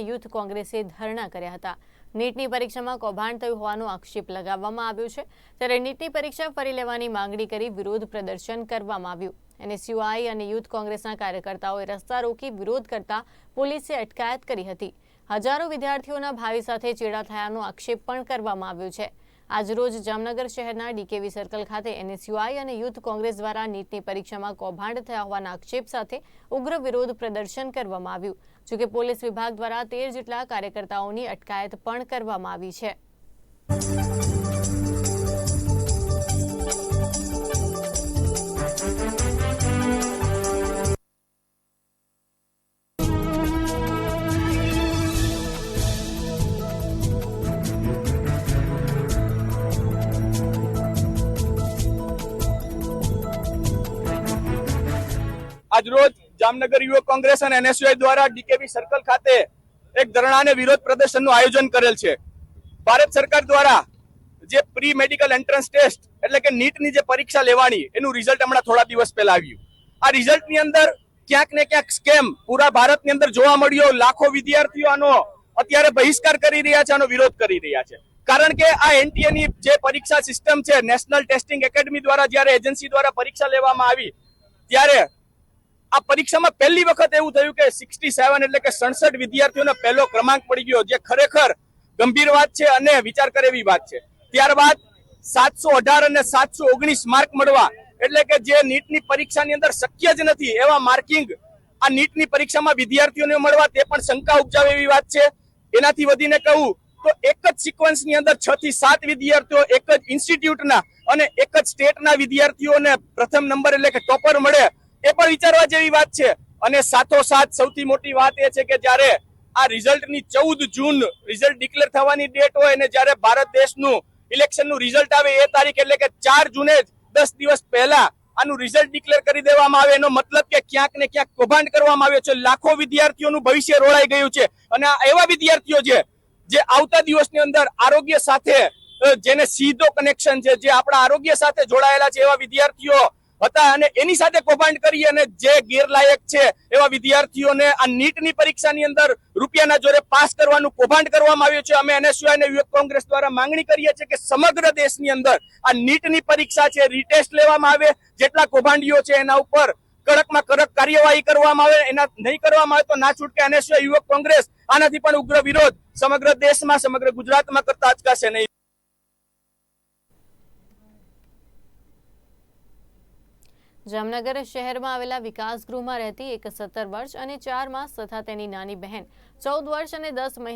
Youth કોંગ્રેસે ધરણા કર્યા હતા. નીટની પરીક્ષામાં કૌભાંડ થયું હોવાનો આક્ષેપ લગાવવામાં આવ્યો છે. ત્યારે નીટની પરીક્ષા ફરી લેવાની માંગણી કરી વિરોધ પ્રદર્શન કરવામાં આવ્યું. એનએસયુઆઈ અને યુથ કોંગ્રેસના કાર્યકર્તાઓએ રસ્તા રોકી વિરોધ કરતા પોલીસે અટકાયત કરી હતી. હજારો વિદ્યાર્થીઓના ભાવિ સાથે ચેડા થયાનો આક્ષેપ પણ કરવામાં આવ્યો છે. આજરોજ જામનગર શહેરના ડીકેવી સર્કલ ખાતે એનએસયુઆઈ અને યુથ કોંગ્રેસ દ્વારા નીટની પરીક્ષામાં કૌભાંડ થયા હોવાના આક્ષેપ સાથે ઉગ્ર વિરોધ પ્રદર્શન કરવામાં આવ્યું, જોકે પોલીસ વિભાગ દ્વારા તેર જેટલા કાર્યકર્તાઓની અટકાયત પણ કરવામાં આવી છે. આજરોજ જામનગર યુવક કોંગ્રેસ અને એનએસયુઆઈ દ્વારા ડીકેવી સર્કલ ખાતે એક ધરણાને વિરોધ પ્રદર્શનનું આયોજન કરેલ છે. ભારત સરકાર દ્વારા જે પ્રી મેડિકલ એન્ટ્રન્સ ટેસ્ટ એટલે કે નીટની જે પરીક્ષા લેવાની, એનું રિઝલ્ટ હમણાં થોડા દિવસ પહેલા આવ્યું. આ રિઝલ્ટની અંદર ક્યાંક ને ક્યાંક સ્કેમ પૂરા ભારતની અંદર જોવા મળ્યો, લાખો વિદ્યાર્થીઓ આનો અત્યારે બહિષ્કાર કરી રહ્યા છે આનો વિરોધ કરી રહ્યા છે. કારણ કે આ એનટીએ ની જે પરીક્ષા સિસ્ટમ છે નેશનલ ટેસ્ટિંગ એકેડમી દ્વારા જ્યારે એજન્સી દ્વારા પરીક્ષા લેવામાં આવી, ત્યારે આ પરીક્ષામાં પહેલી વખત એવું થયું કે સિક્સટી સેવન એટલે કે સડસઠ વિદ્યાર્થીઓને પહેલો ક્રમાંક પડી ગયો, જે ખરેખર ગંભીર વાત છે અને વિચાર કરે એવી વાત છે. ત્યારબાદ સાતસો અઢાર અને સાતસો ઓગણીસ માર્ક મળવા, એટલે કે જે નીટની પરીક્ષાની અંદર શક્ય જ નથી એવા માર્કિંગ આ નીટની પરીક્ષામાં વિદ્યાર્થીઓને મળવા, તે પણ શંકા ઉપજાવે એવી વાત છે. એનાથી વધીને કહું તો એક જ સિક્વન્સની અંદર છ થી સાત વિદ્યાર્થીઓ એક જ ઇન્સ્ટિટ્યૂટના અને એક જ સ્ટેટના વિદ્યાર્થીઓને પ્રથમ નંબર એટલે કે ટોપર મળે. એ પણ વિચારવા જેવી વાત છે. અને સાથોસાથ સૌથી મોટી વાત એ છે કે જ્યારે આ રિઝલ્ટની ચૌદ જૂન રિઝલ્ટ ડિક્લેર થવાની ડેટ હોય અને જ્યારે ભારત દેશનું ઇલેક્શનનું રિઝલ્ટ આવે એ તારીખ એટલે કે ચાર જૂને જ દસ દિવસ પહેલા આનું રિઝલ્ટ ડિક્લેર કરી દેવામાં આવે. એનો મતલબ કે ક્યાંક ને ક્યાંક કૌભાંડ કરવામાં આવ્યો છે. લાખો વિદ્યાર્થીઓનું ભવિષ્ય રોળાઈ ગયું છે. અને આ એવા વિદ્યાર્થીઓ છે, જે આવતા દિવસની અંદર આરોગ્ય સાથે જેને સીધો કનેક્શન છે, જે આપણા આરોગ્ય સાથે જોડાયેલા છે, એવા વિદ્યાર્થીઓ હતા અને એની સાથે કૌભાંડ કરી અને જે ગેરલાયક છે એવા વિદ્યાર્થીઓને આ નીટની પરીક્ષાની અંદર રૂપિયાના જોરે પાસ કરવાનું કૌભાંડ કરવામાં આવ્યું છે. અમે એનએસયુઆઈ અને યુવક કોંગ્રેસ દ્વારા માંગણી કરીએ છીએ કે સમગ્ર દેશની અંદર આ નીટની પરીક્ષા છે રીટેસ્ટ લેવામાં આવે. જેટલા કૌભાંડીઓ છે એના ઉપર કડકમાં કડક કાર્યવાહી કરવામાં આવે. એના નહીં કરવામાં આવે તો ના છૂટકે એનએસયુઆઈ યુવક કોંગ્રેસ આનાથી પણ ઉગ્ર વિરોધ સમગ્ર દેશમાં, સમગ્ર ગુજરાતમાં કરતા અચકાશે નહીં. જામનગર શહેરમાં આવેલા વિકાસ ગૃહમાં રહેતી એક સત્તર વર્ષ અને ચાર માસ તથા તેની નાની બહેન ચૌદ વર્ષ અને દસ મહિના